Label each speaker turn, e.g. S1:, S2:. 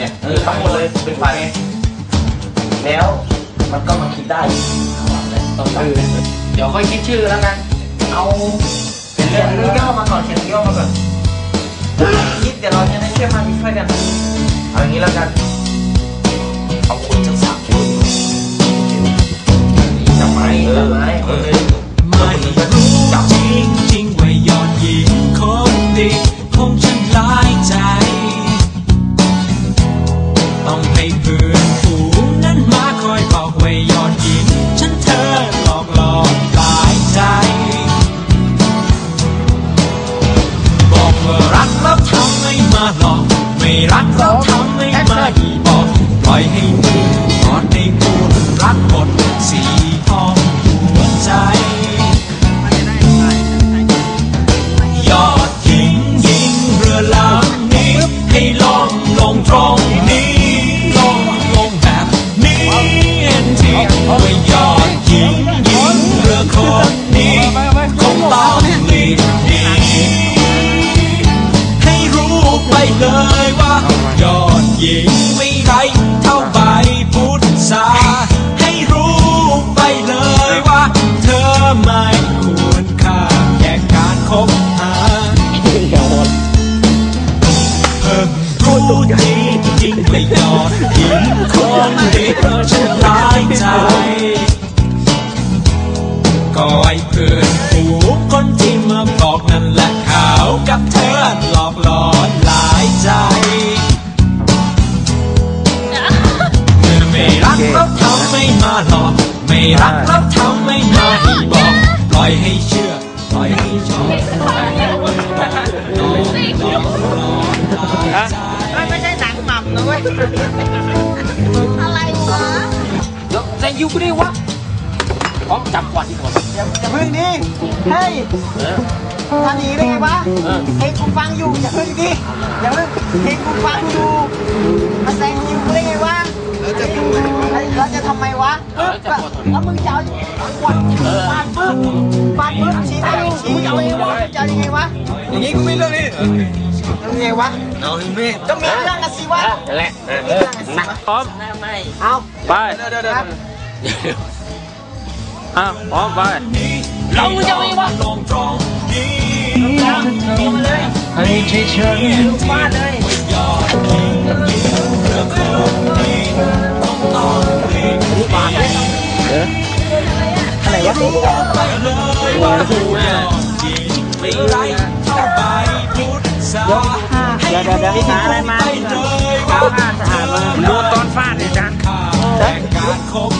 S1: เนี่ยเออทั้งหมดเลยเป็นฝันไงแล้วมันก็มาคิดได้ต้องตั้ง
S2: เดี๋ยวค่อยคิดชื่อแล้วกัน
S1: เอาเขียนเรื่องย่อมาก่อนเขียนเรื่องย่อมาก่อนคิดเดี๋ยวเราจะได้เชื่อมั่นช่วยกันเอาอย่างนี้แล้วกัน
S3: ลงลงตรงนี้ ลงลงแบบนี้เห็นทีว่ายอดยิงยิงเรือคนนี้คงต้องหลีกหนีให้รู้ไปเลยว่ายอดยิงไม่ไรเท่าใบ มาบอกนั่นแหละข่าวกับเธอหลอกหลอนหลายใจ เมื่อไม่รักแล้วทำไม่มาหลอก ไม่รักแล้วทำไม่มาให้บอก ปล่อยให้เชื่อ ปล่อยให้ชอบปล่อยให้วันวันนอนนอนนอนหลายใจ
S4: ไม่ใช่หนังหม่ำนะเว้ย อะไรวะ
S2: เดี๋ยวแซงยูกูดิวะพร้อมจับก่อนดีกว่า
S4: อย่าพึ่ง ดิเฮ้ยทำอย่างนี้ได้ไงวะเพลงกูฟังอยู่อย่าพึ่งดิอย่าพึ่งเพลงกูฟังอยู่มาแซงคิวกูได้ไงวะเราจะเราจะทำไมวะแล้วมึงจะเอาขวดปาดปึ๊บปาดปึ๊บชี้ได้ชี้เอาเองวะจะเอายังไงวะ
S1: อย่างนี้กูไม่เรื่องนี้
S4: ทำไงวะ
S1: เอาไม่
S4: ต้องมีเรื่องกันสิวะ
S2: นั่นแหละ
S4: มีเรื่องกันสิวะ
S2: พร้อม
S4: เอา
S2: ไป
S1: เดี๋ยวเดี๋ยวเดี๋ยว
S4: ครับ
S2: อะพร้อมไป
S3: ลองมึงจะไงวะลงตรงนี้แล้วลงเลย
S1: ให้เฉยจฉัน
S4: ฟาดเลย
S3: อะไรวะยกเดี๋ยวเดี๋ยวเดี๋ยวหา
S4: อะไร
S3: มาเลยาอาสหามาโดนตอนฟาดเลยจังแต่การคบ